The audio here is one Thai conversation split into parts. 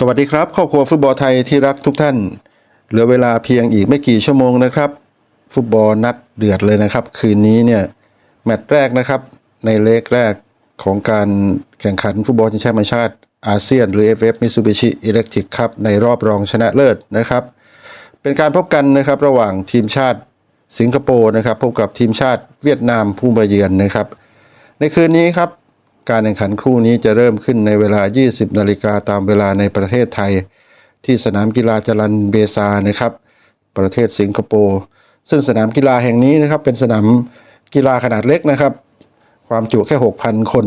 สวัสดีครับครอบครัวฟุตบอลไทยที่รักทุกท่าน เหลือเวลาเพียงอีกไม่กี่ชั่วโมงนะครับ ฟุตบอลนัดเดือดเลยนะครับ คืนนี้เนี่ยแมตช์แรกนะครับ ในเลกแรกของการแข่งขันฟุตบอลชิงแชมป์ชาติอาเซียน หรือ FF Mitsubishi Electric Cup ในรอบรองชนะเลิศนะครับ เป็นการพบกันนะครับระหว่างทีมชาติสิงคโปร์นะครับ พบกับทีมชาติเวียดนามผู้มาเยือนนะครับ ในคืนนี้ครับ การแข่งขันคู่นี้จะเริ่มขึ้นในเวลา 20 นาฬิกาตามเวลาในประเทศไทย ที่สนามกีฬาจรันเบซานะครับ ประเทศสิงคโปร์ซึ่งสนามกีฬาแห่งนี้นะครับ เป็นสนามกีฬาขนาดเล็กนะครับ ความจุแค่ 6,000 คน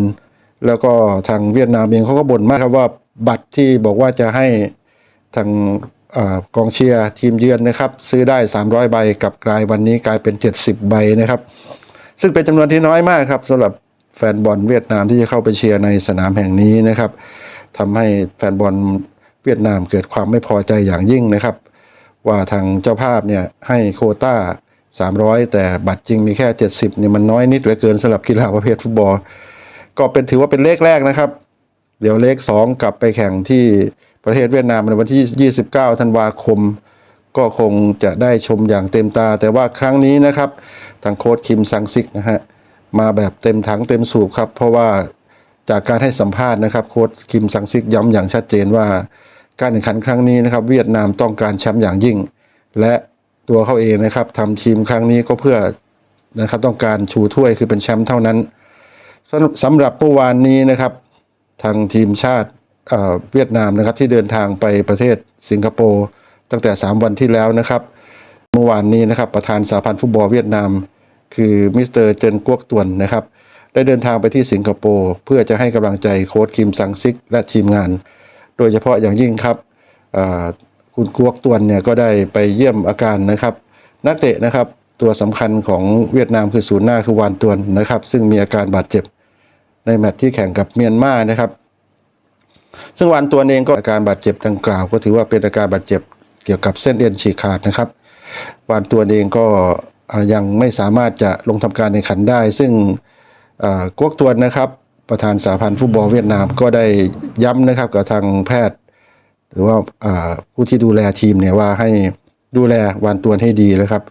แล้วก็ทางเวียดนามเองเขาก็บ่นมากครับว่าบัตรที่บอกว่าจะให้ทางอกองเชียร์ทีมเยือนนะครับ ซื้อได้ 300 ใบกับกลายวันนี้กลายเป็น 70 ใบนะครับ ซึ่งเป็นจำนวนที่น้อยมากครับสำหรับ ฟนบอลเวียดนามที่จะเข้าไปเชียร์ในสนามแห่งนี้นะครับทำให้แฟนบอลเวียดนามเกิดความไม่พอใจอย่างยิ่งนะครับ ว่าทางเจ้าภาพเนี่ยให้โคต้า 300 แต่บัตรจริงมีแค่ 70เนี่ยมันน้อยนิดเหลือเกินสำหรับกีฬาประเภทฟุตบอล ก็เป็นถือว่าเป็นเลขแรกนะครับ เดี๋ยวเลข 2 กลับไปแข่งที่ประเทศเวียดนามในวันที่ 29 ธันวาคม ก็คงจะได้ชมอย่างเต็มตา แต่ว่าครั้งนี้นะครับ ทางโค้ชคิมซังซิกนะฮะ มาแบบเต็มถังเต็มสูบครับ เพราะว่าจากการให้สัมภาษณ์นะครับโค้ชคิมซังซิกย้ำอย่างชัดเจนว่า การแข่งขันครั้งนี้นะครับ เวียดนามต้องการแชมป์อย่างยิ่ง และตัวเขาเองนะครับทำทีมครั้งนี้ก็เพื่อนะครับต้องการชูถ้วยคือเป็นแชมป์เท่านั้นสำหรับเมื่อวานนี้นะครับ ทางทีมชาติเอ่อเวียดนามนะครับที่เดินทางไปประเทศสิงคโปร์ตั้งแต่ 3 วันที่แล้วนะครับ เมื่อวานนี้นะครับประธานสาพันธ์ฟุตบอลเวียดนาม คือมิสเตอร์เจนกวกตวนนะครับ ได้เดินทางไปที่สิงคโปร์เพื่อจะให้กำลังใจโค้ชคิมซังซิกและทีมงาน โดยเฉพาะอย่างยิ่งครับคุณกวกตวนเนี่ยก็ได้ไปเยี่ยมอาการนะครับ นักเตะนะครับตัวสำคัญของเวียดนามคือศูนย์หน้าคือวานตวนนะครับ ซึ่งมีอาการบาดเจ็บในแมตช์ที่แข่งกับเมียนมานะครับ ซึ่งวานตัวเองก็อาการบาดเจ็บดังกล่าว ก็ถือว่าเป็นอาการบาดเจ็บเกี่ยวกับเส้นเอ็นฉีกขาดนะครับ วานตัวเองก็ ยังไม่สามารถจะลงทำการในขันได้ ซึ่งกวกตวนนะครับ ประธานสาพันธ์ฟุตบอลเวียดนามก็ได้ย้ำนะครับกับทางแพทย์ หรือว่าผู้ที่ดูแลทีมเนี่ยว่าให้ดูแลวานตวนให้ดีนะครับ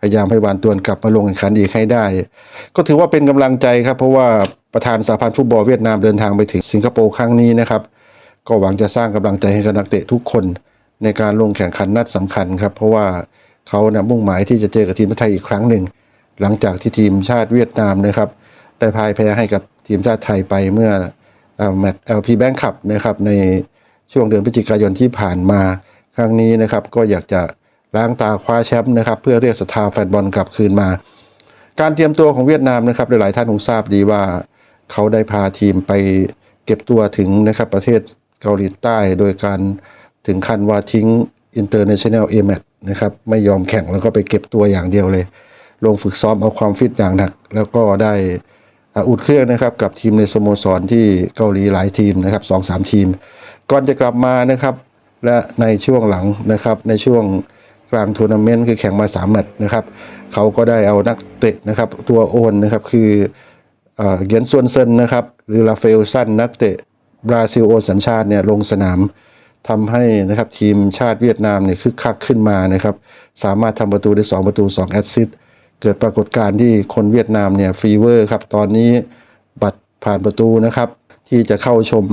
พยายามให้วานตวนกลับมาลงแข่งขันอีกให้ได้ ก็ถือว่าเป็นกำลังใจครับ เพราะว่าประธานสาพันธ์ฟุตบอลเวียดนามเดินทางไปถึงสิงคโปร์ครั้งนี้นะครับ ก็หวังจะสร้างกำลังใจให้กับนักเตะทุกคนในการลงแข่งขันนัดสำคัญครับ เพราะว่า เขานะมุ่งหมายที่จะเจอกับทีมชาติไทยอีกครั้งหนึ่ง หลังจากที่ทีมชาติเวียดนามนะครับได้พ่ายแพ้ให้กับทีมชาติไทยไปเมื่อเอ่อแมตช์ LP Bank Cup นะครับในช่วงเดือนพฤศจิกายนที่ผ่านมาครั้งนี้นะครับก็อยากจะล้างตาคว้าแชมป์นะครับเพื่อเรียกศรัทธาแฟนบอลกลับคืนมา การเตรียมตัวของเวียดนามนะครับหลายๆท่านคงทราบดีว่า เขาได้พาทีมไปเก็บตัวถึงนะครับประเทศเกาหลีใต้ โดยการถึงขั้นว่าทิ้ง International a m a t นะครับ ไม่ยอมแข่งแล้วก็ไปเก็บตัวอย่างเดียวเลย ลงฝึกซ้อมเอาความฟิตอย่างหนัก แล้วก็ได้อ่าอุ่นเครื่องนะครับกับทีมในสโมสรที่เกาหลีหลายทีมนะครับสองสามทีม ก่อนจะกลับมานะครับ และในช่วงหลังนะครับในช่วงกลางทัวร์นาเมนต์คือแข่งมา3แมตช์นะครับเขาก็ได้เอานักเตะนะครับตัวโอนนะครับคือเอ่อเกียนซวนเซนนะครับหรือลาเฟลซันนักเตะบราซิลโอนสัญชาติเนี่ยลงสนาม ทำให้นะครับทีมชาติเวียดนามเนี่ยคึกคักขึ้นมานะครับ สามารถทำประตูได้ 2 ประตู 2 แอสซิสต์เกิดปรากฏการณ์ที่คนเวียดนามเนี่ยฟีเวอร์ครับ ตอนนี้บัตรผ่านประตูนะครับ ที่จะเข้าชม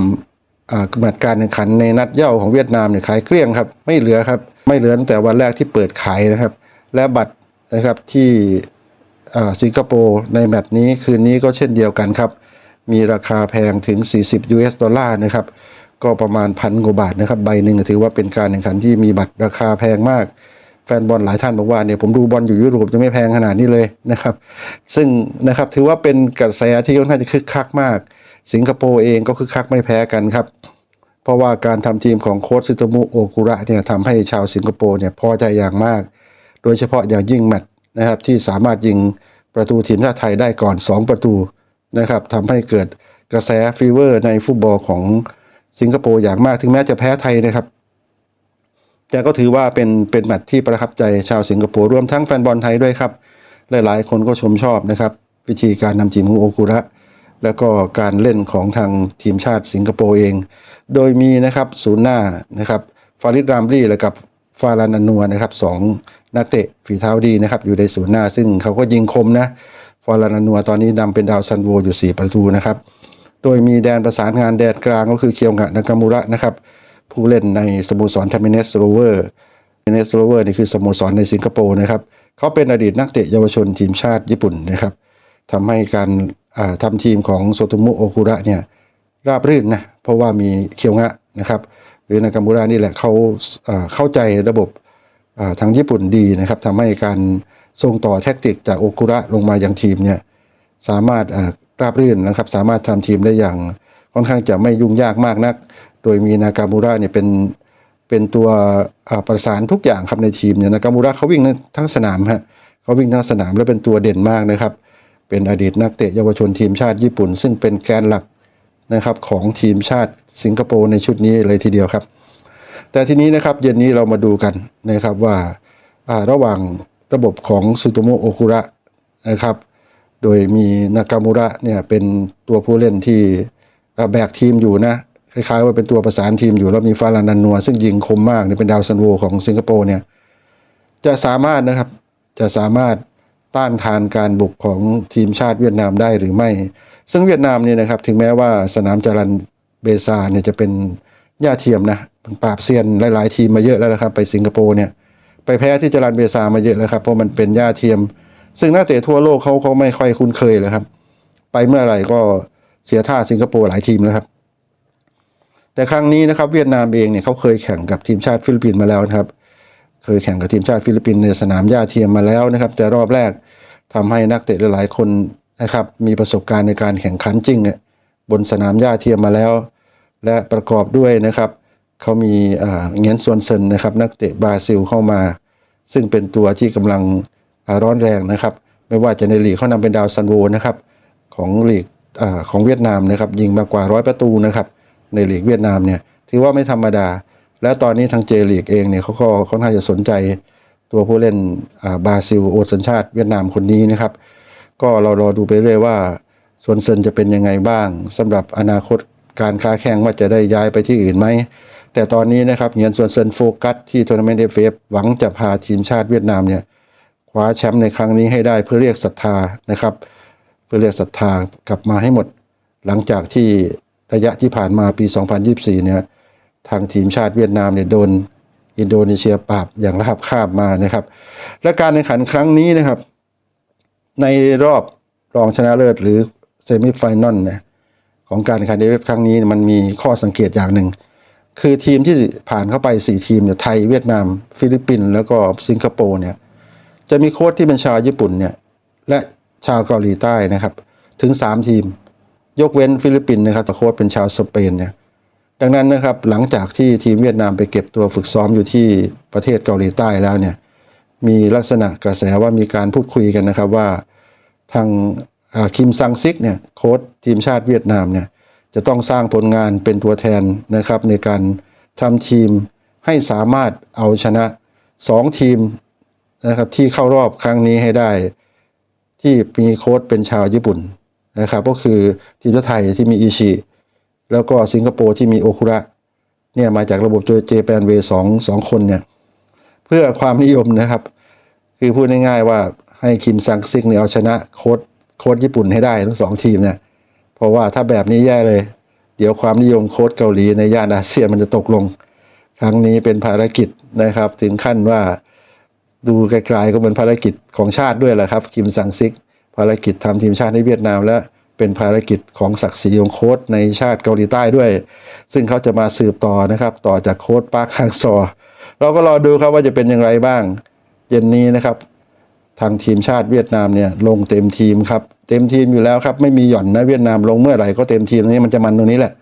อ่าแมตช์การแข่งขันในนัดเย่าของเวียดนามเนี่ยขายเกลี้ยงครับ ไม่เหลือครับ ไม่เหลือตั้งแต่วันแรกที่เปิดขายนะครับ และบัตรนะครับที่อ่าสิงคโปร์ในแมตช์นี้คืนนี้ก็เช่นเดียวกันครับ มีราคาแพงถึง 40 US ดอลลาร์นะครับ ก็ประมาณพันกว่าบาทนะครับใบหนึ่งถือว่าเป็นการแข่งขันที่มีบัตรราคาแพงมากแฟนบอลหลายท่านบอกว่าเนี่ยผมดูบอลอยู่ยุโรปจะไม่แพงขนาดนี้เลยนะครับ ซึ่งนะครับถือว่าเป็นกระแสที่ค่อนข้างจะคึกคักมาก สิงคโปร์เองก็คึกคักไม่แพ้กันครับ เพราะว่าการทำทีมของโค้ชซิโตมุโอคุระเนี่ยทำให้ชาวสิงคโปร์เนี่ยพอใจอย่างมาก โดยเฉพาะอย่างยิ่งแมตช์นะครับที่สามารถยิงประตูทีมชาติไทยได้ก่อน 2 ประตูนะครับทำให้เกิดกระแสฟีเวอร์ในฟุตบอลของ สิงคโปร์อย่างมากถึงแม้จะแพ้ไทยนะครับ แต่ก็ถือว่าเป็นเป็นแมตช์ที่ประทับใจชาวสิงคโปร์รวมทั้งแฟนบอลไทยด้วยครับ หลายๆ คนก็ชมชอบนะครับ วิธีการนำทีมของโอคุระแล้วก็การเล่นของทางทีมชาติสิงคโปร์เอง โดยมีนะครับศูนย์หน้านะครับฟาริดรามรีและกับฟารานันัวนะครับสองนักเตะฝีเท้าดีนะครับอยู่ในศูนย์หน้า ซึ่งเขาก็ยิงคมนะฟารานันัวตอนนี้นำเป็นดาวซันโวอยู่ 4 ประตูนะครับ โดยมีแดนประสานงานแดนกลางก็คือเคียวงะนากามูระนะครับ ผู้เล่นในสโมสรเทมิเนสโรเวอร์เทมิเนสโรเวอร์นี่คือสโมสรในสิงคโปร์นะครับ เขาเป็นอดีตนักเตะเยาวชนทีมชาติญี่ปุ่นนะครับทำให้การอ่าทำทีมของโซโตมุโอคุระเนี่ยราบรื่นนะเพราะว่ามีเคียวงะนะครับ หรือนากามูระนี่แหละเขาเข้าใจระบบอ่าทางญี่ปุ่นดีนะครับทำให้การส่งต่อแท็กติกจากโอคุระลงมายังทีมเนี่ยสามารถ ราบรื่นนะครับ สามารถทำทีมได้อย่างค่อนข้างจะไม่ยุ่งยากมากนัก โดยมีนากามูระเนี่ยเป็นเป็นตัวประสานทุกอย่างครับในทีมเนี่ยนากามูระเขาวิ่งทั้งสนามฮะเขาวิ่งทั้งสนามและเป็นตัวเด่นมากนะครับ เป็นอดีตนักเตะเยาวชนทีมชาติญี่ปุ่น ซึ่งเป็นแกนหลักนะครับของทีมชาติสิงคโปร์ในชุดนี้เลยทีเดียวครับ แต่ทีนี้นะครับเย็นนี้เรามาดูกันนะครับว่าอ่าระหว่างระบบของซูโตโมโอคุระนะครับ โดยมีนากามูระเนี่ยเป็นตัวผู้เล่นที่แบกทีมอยู่นะคล้ายๆว่าเป็นตัวประสานทีมอยู่แล้วมีฟารานันนัว ซึ่งยิงคมมากเนี่ยเป็นดาวซันโวของสิงคโปร์เนี่ยจะสามารถนะครับจะสามารถต้านทานการบุกของทีมชาติเวียดนามได้หรือไม่ ซึ่งเวียดนามเนี่ยนะครับถึงแม้ว่าสนามจารันเบซาเนี่ยจะเป็นหญ้าเทียมนะปราบเซียนหลาย ๆ ทีมมาเยอะแล้วนะครับ ไปสิงคโปร์เนี่ยไปแพ้ที่จารันเบซามาเยอะแล้วครับเพราะมันเป็นหญ้าเทียม ซึ่งนักเตะทั่วโลกเขาเขาไม่ค่อยคุ้นเคยเลยครับ ไปเมื่อไหร่ก็เสียท่าสิงคโปร์หลายทีมแล้วครับ แต่ครั้งนี้นะครับเวียดนามเองเนี่ยเขาเคยแข่งกับทีมชาติฟิลิปปินส์มาแล้วนะครับ เคยแข่งกับทีมชาติฟิลิปปินส์ในสนามหญ้าเทียมมาแล้วนะครับ แต่รอบแรกทำให้นักเตะหลายๆคนนะครับมีประสบการณ์ในการแข่งขันจริงบนสนามหญ้าเทียมมาแล้ว และประกอบด้วยนะครับเขามีอ่าเงียนซวนเซนนะครับนักเตะบราซิลเข้ามา ซึ่งเป็นตัวที่กำลัง ร้อนแรงนะครับ ไม่ว่าจะในลีกเขานำเป็นดาวซันโวนะครับของลีกอของเวียดนามนะครับยิงมากกว่าร้อยประตูนะครับในลีกเวียดนามเนี่ยถือว่าไม่ธรรมดา และตอนนี้ทางเจลีกเองเนี่ยเขาก็ค่อนข้างจะสนใจตัวผู้เล่นบราซิลโอสัญชาติเวียดนามคนนี้นะครับ ก็เรารอดูไปเรื่อยว่าส่วนเซินจะเป็นยังไงบ้างสำหรับอนาคตการค้าแข่งว่าจะได้ย้ายไปที่อื่นไหมแต่ตอนนี้นะครับเงียนส่วนเซินโฟกัสที่ทัวร์นาเมนต์เอฟเอฟหวังจะพาทีมชาติเวียดนามเนี่ย ว้าแชมป์ในครั้งนี้ให้ได้เพื่อเรียกศรัทธานะครับ เพื่อเรียกศรัทธากลับมาให้หมด หลังจากที่ระยะที่ผ่านมาปี 2024 เนี่ยทางทีมชาติเวียดนามเนี่ยโดนอินโดนีเซียปราบอย่างราบคาบมานะครับ และการแข่งขันครั้งนี้นะครับ ในรอบรองชนะเลิศหรือเซมิไฟแนลนะของการแข่งขันเอฟครั้งนี้มันมีข้อสังเกตอย่างหนึ่ง คือทีมที่ผ่านเข้าไป 4 ทีมเนี่ยไทยเวียดนาม ฟิลิปปินส์แล้วก็สิงคโปร์เนี่ย จะมีโค้ชที่เป็นชาวญี่ปุ่นเนี่ยและชาวเกาหลีใต้นะครับ ถึง 3 ทีม ยกเว้นฟิลิปปินส์นะครับแต่โค้ชเป็นชาวสเปนเนี่ยดังนั้นนะครับหลังจากที่ทีมเวียดนามไปเก็บตัวฝึกซ้อมอยู่ที่ประเทศเกาหลีใต้แล้วเนี่ยมีลักษณะกระแสว่ามีการพูดคุยกันนะครับว่าทางคิมซังซิกเนี่ยโค้ชทีมชาติเวียดนามเนี่ยจะต้องสร้างผลงานเป็นตัวแทนนะครับในการทำทีมให้สามารถเอาชนะ 2 ทีม นะครับที่เข้ารอบครั้งนี้ให้ได้ ที่มีโค้ชเป็นชาวญี่ปุ่นนะครับก็คือทีมชาติไทยที่มีอิชิ แล้วก็สิงคโปร์ที่มีโอคุระเนี่ยมาจากระบบเจแปนเวสองสองคนเนี่ยเพื่อความนิยมนะครับ คือพูดง่ายๆว่าให้คิมซังซิกเนี่ยเอาชนะโค้ชโค้ชญี่ปุ่นให้ได้ทั้งสองทีมเนี่ยเพราะว่าถ้าแบบนี้แย่เลย เดี๋ยวความนิยมโค้ชเกาหลีในย่านอาเซียนมันจะตกลง ครั้งนี้เป็นภารกิจนะครับ ถึงขั้นว่า ดูไกลๆก็เป็นภารกิจของชาติด้วยแหละครับคิมซังซิก ภารกิจทำทีมชาติในเวียดนามและเป็นภารกิจของศักดิ์ศรีของโค้ชในชาติเกาหลีใต้ด้วย ซึ่งเขาจะมาสืบต่อนะครับ ต่อจากโค้ชปาร์คฮังซอ เราก็รอดูครับว่าจะเป็นอย่างไรบ้าง เย็นนี้นะครับ ทางทีมชาติเวียดนามเนี่ยลงเต็มทีมครับ เต็มทีมอยู่แล้วครับไม่มีหย่อนนะเวียดนามลงเมื่อไหร่ก็เต็มทีมตรงนี้มันจะมันตรงนี้แหละ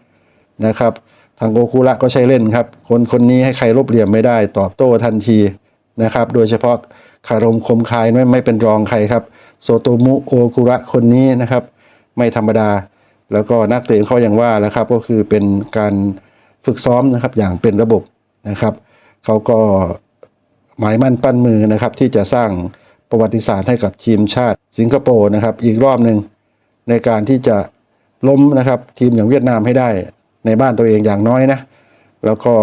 นะครับ ทางโกคุระก็ใช้เล่นครับ คนคนนี้ให้ใครลบเหลี่ยมไม่ได้ ตอบโต้ทันที นะครับ โดยเฉพาะคารมคมคายไม่ไม่เป็นรองใครครับ โซโตมุโอคุระคนนี้นะครับ ไม่ธรรมดา แล้วก็นักเตะเขาอย่างว่าแล้วครับ ก็คือเป็นการฝึกซ้อมนะครับอย่างเป็นระบบนะครับเขาก็หมายมั่นปั้นมือนะครับ ที่จะสร้างประวัติศาสตร์ให้กับทีมชาติสิงคโปร์นะครับ อีกรอบหนึ่งในการที่จะล้มนะครับ ทีมอย่างเวียดนามให้ได้ในบ้านตัวเองอย่างน้อยนะ แล้วก็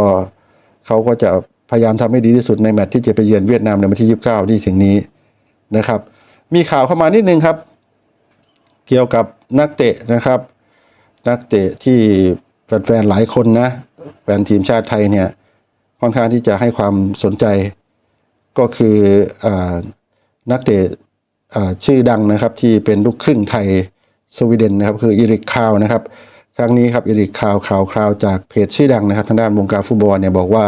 เขาก็จะ พยายามทำให้ดีที่สุดในแมตช์ที่จะไปเยือนเวียดนามในวันที่ 29 ที่ถึงนี้นะครับ มีข่าวเข้ามานิดนึงครับ เกี่ยวกับนักเตะนะครับ นักเตะที่แฟนๆหลายคนนะแฟนทีมชาติไทยเนี่ยค่อนข้างที่จะให้ความสนใจก็คืออนักเตะชื่อดังนะครับที่เป็นลูกครึ่งไทยสวีเดนนะครับคืออีริกคาวนะครับ ครั้งนี้ครับอีริกคาวข่าวคราวจากเพจชื่อดังนะครับทางด้านวงการฟุตบอลเนี่ยบอกว่า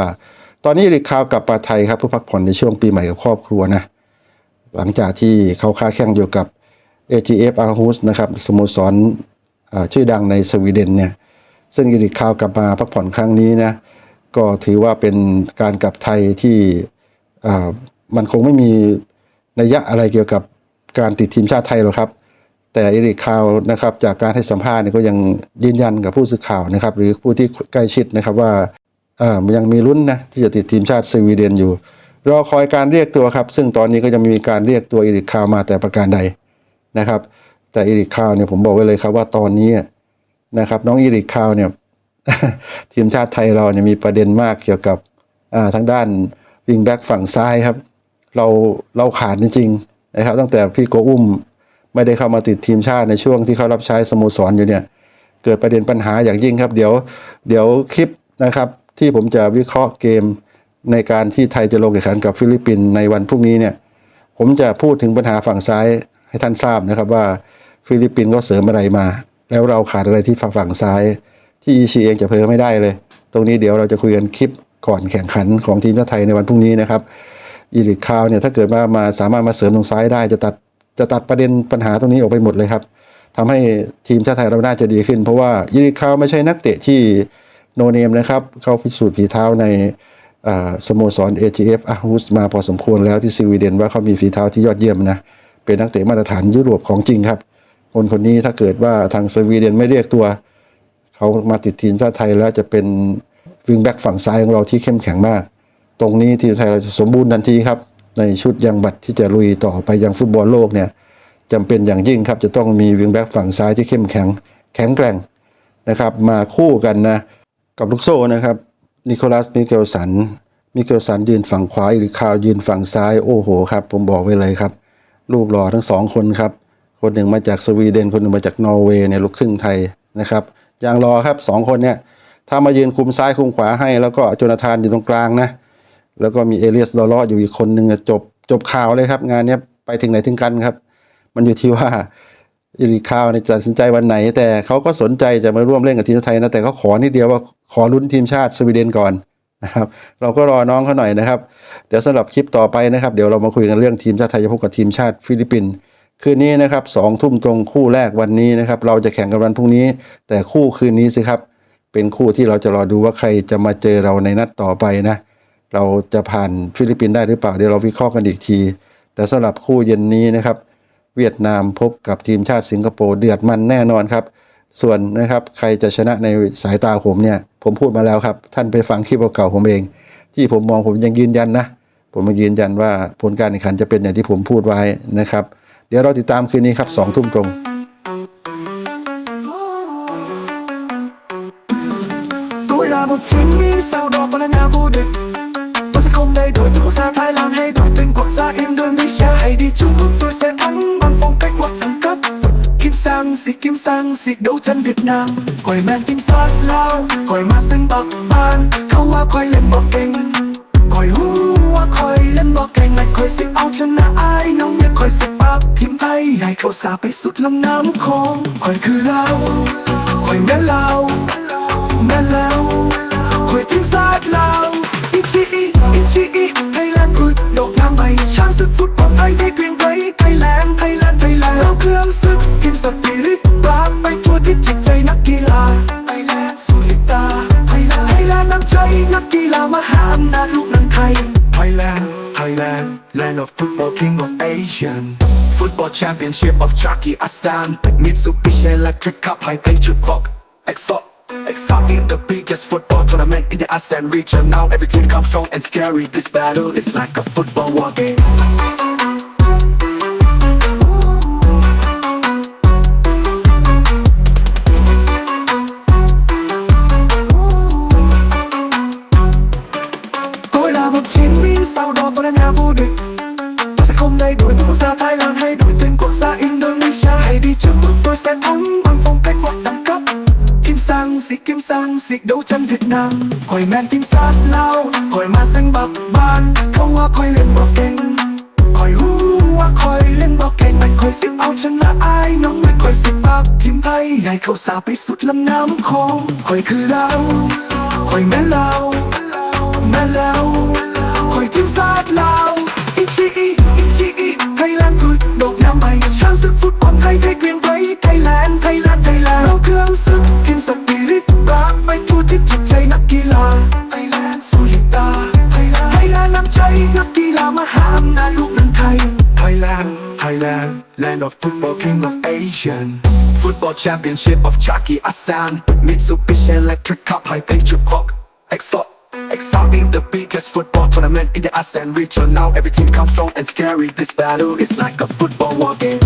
ตอนนี้อีริคาวกลับมาไทยครับเพื่อพักผ่อนในช่วงปีใหม่กับครอบครัวนะหลังจากที่เขาค้าแข่งอยู่กับ AGF a r h u s นะครับสโมสรชื่อดังในสวีเดนเนี่ยซึ่งอีริคาวกลับมาพักผ่อนครั้งนี้นะก็ถือว่าเป็นการกลับไทยที่มันคงไม่มีนัยยะอะไรเกี่ยวกับการติดทีมชาติไทยหรอกครับ แต่อีริคาวนะครับจากการให้สัมภาษณ์ก็ยังยืนยันกับผู้สื่อข่าวนะครับ หรือผู้ที่ใกล้ชิดนะครับว่า อ่ายังมีลุ้นนะที่จะติดทีมชาติสวีเดนอยู่ รอคอยการเรียกตัวครับ ซึ่งตอนนี้ก็จะมีการเรียกตัวอีริคาวมาแต่ประการใดนะครับ แต่อีริคาวเนี่ยผมบอกไว้เลยครับว่าตอนนี้นะครับ น้องอีริคาวเนี่ยทีมชาติไทยเราเนี่ยมีประเด็นมากเกี่ยวกับอ่าทางด้านวิงแบ็กฝั่งซ้ายครับ เราเราขาดจริงๆนะครับ ตั้งแต่พี่โกอุ้มไม่ได้เข้ามาติดทีมชาติในช่วงที่เขารับใช้สโมสรอยู่เนี่ย เกิดประเด็นปัญหาอย่างยิ่งครับ เดี๋ยวเดี๋ยวคลิปนะครับ ที่ผมจะวิเคราะห์เกมในการที่ไทยจะลงแข่งขันกับฟิลิปปินส์ในวันพรุ่งนี้เนี่ยผมจะพูดถึงปัญหาฝั่งซ้ายให้ท่านทราบนะครับว่าฟิลิปปินส์ก็เสริมอะไรมา แล้วเราขาดอะไรที่ฝั่งซ้าย ที่อีชีเองจะเพอไม่ได้เลย ตรงนี้เดี๋ยวเราจะคุยกันคลิปก่อนแข่งขันของทีมชาติไทยในวันพรุ่งนี้นะครับอีริคาวเนี่ยถ้าเกิดมามาสามารถมาเสริมตรงซ้ายได้จะตัดจะตัดประเด็นปัญหาตรงนี้ออกไปหมดเลยครับทำให้ทีมชาติไทยเราน่าจะดีขึ้น เพราะว่าอีริคาวไม่ใช่นักเตะที่ โนเนมนะครับ เขาพิสูจน์ฝีเท้าในสโมสร AGF อาฮุสมาพอสมควรแล้วที่สวีเดนว่าเขามีฝีเท้าที่ยอดเยี่ยมนะ เป็นนักเตะมาตรฐานยุโรปของจริงครับ คนคนนี้ถ้าเกิดว่าทางสวีเดนไม่เรียกตัว เขามาติดทีมชาติไทยแล้วจะเป็นวิงแบ็กฝั่งซ้ายของเราที่เข้มแข็งมาก ตรงนี้ทีมไทยเราจะสมบูรณ์ทันทีครับ ในชุดยังบัตรที่จะลุยต่อไปยังฟุตบอลโลกเนี่ยจำเป็นอย่างยิ่งครับจะต้องมีวิงแบ็กฝั่งซ้ายที่เข้มแข็งแข็งแกร่งนะครับ มาคู่กันนะ กับลูกโซ่นะครับ นิโคลัสมิเกลสัน มิเกลสันยืนฝั่งขวาอีริคาวยืนฝั่งซ้าย โอ้โหครับ ผมบอกไว้เลยครับรูปหล่อทั้งสองคนครับ คนหนึ่งมาจากสวีเดน คนหนึ่งมาจากนอร์เวย์เนี่ยลูกครึ่งไทยนะครับอย่างรอครับสองคนเนี่ยถ้ามายืนคุมซ้ายคุมขวาให้ แล้วก็โจนาธานอยู่ตรงกลางนะ แล้วก็มีเอเลียสดอลลอยู่อีกคนหนึ่งจบจบข่าวเลยครับ งานนี้ไปถึงไหนถึงกันครับ มันอยู่ที่ว่า อิริคาวในตัดสินใจวันไหน แต่เขาก็สนใจจะมาร่วมเล่นกับทีมชาติไทยนะแต่เขาขอนิดเดียวว่าขอลุ้นทีมชาติสวีเดนก่อนนะครับเราก็รอน้องเขาหน่อยนะครับ เดี๋ยวสำหรับคลิปต่อไปนะครับ เดี๋ยวเรามาคุยกันเรื่องทีมชาติไทยจะพบกับทีมชาติฟิลิปปินส์คืนนี้นะครับสองทุ่มตรงคู่แรกวันนี้นะครับ เราจะแข่งกันวันพรุ่งนี้ แต่คู่คืนนี้สิครับ เป็นคู่ที่เราจะรอดูว่าใครจะมาเจอเราในนัดต่อไปนะ เราจะผ่านฟิลิปปินส์ได้หรือเปล่าเดี๋ยวเราวิเคราะห์กันอีกที แต่สำหรับคู่เย็นนี้นะครับ เวียดนามพบกับทีมชาติสิงคโปร์เดือดมันแน่นอนครับ ส่วนนะครับใครจะชนะในสายตาผมเนี่ย ผมพูดมาแล้วครับ ท่านไปฟังคลิปเก่าๆผมเอง ที่ผมมองผมยังยืนยันนะ ผมมายืนยันว่าผลการแข่งขันจะเป็นอย่างที่ผมพูดไว้นะครับ เดี๋ยวเราติดตามคืนนี้ครับสองทุ่มตรง Tôi là một chiến binh sao đó còn là nhà vô địch Tôi sẽ không thay đổi từ quốc gia Thái Lan hay đổi tên vội ra Indonesia Hãy đi chung chúng tôi sẽ thắng bằng phong cách hoặc đẳng cấp. Kim sang xịt kim sang xịt đấu chân Việt Nam. Quẩy men tim sát lao Quẩy ma sinh bạc ban, Khâu hoa quay lên bọc kinh Quẩy hú hoa quay lên bọc kinh Ngày quẩy xịt áo chân là ai Nóng nhất quẩy xịt bạc Kim tay ngày khâu xa bay sút lòng nám khô. Quẩy cứ lao Quẩy mẹ lao Mẹ lao. Quẩy tim sát lao. อยแม่เราแม่แล้วคุยทีมชาติเราอิชิอิอิชิอิไทยแลนด์พูดโด่งดังไปช้างศึกฟุตบอลไทยได้เกรียงไกรไทยแลนด์ไทยแลนด์ไทยแลนด์เราเครื่องศึกกินสปิริตปราบไปทั่วทิศจิตใจนักกีฬาไทยแลนด์สุริตาไทยแลนด์ไทยแลนด์น้ำใจนักกีฬามหาอำนาจลูกนังไทยไทยแลนด์ไทยแลนด์ land of football king of Asian football championship of Chucky Assam Mitsubishi Electric Cup High Patriot Clock Exalt Exciting the biggest football tournament in the ASEAN region. Now every team comes strong and scary. This battle is like a football war game ขาสาไปสุดลำน้ำโคงคอยคือเราคอยแม่เราแม่เราคอยทีมชาติลาวอิชิอิอิชิอิไทยแลนด์คือดอกน้ำใหม่ช้างศึกฟุตบอลไทยไทยเกรียงไกรไทยแลนด์ไทยแลนด์ไทยแลนด์เราเครื่องศึกทีมสปิริตรักไปทั่วที่จิตใจนักกีฬาไทยแลนด์สุริตาไทยแลนด์ไทยแลนด์น้ำใจนักกีฬามหาอำนาจลูกหนังไทย Thailand Thailand land of football king of Asian football championship of Chucky Asan Mitsubishi Electric Cup high picture clock Exalt Exciting the biggest football tournament in the ASEAN region. Now everything comes strong and scary. This battle is like a football war game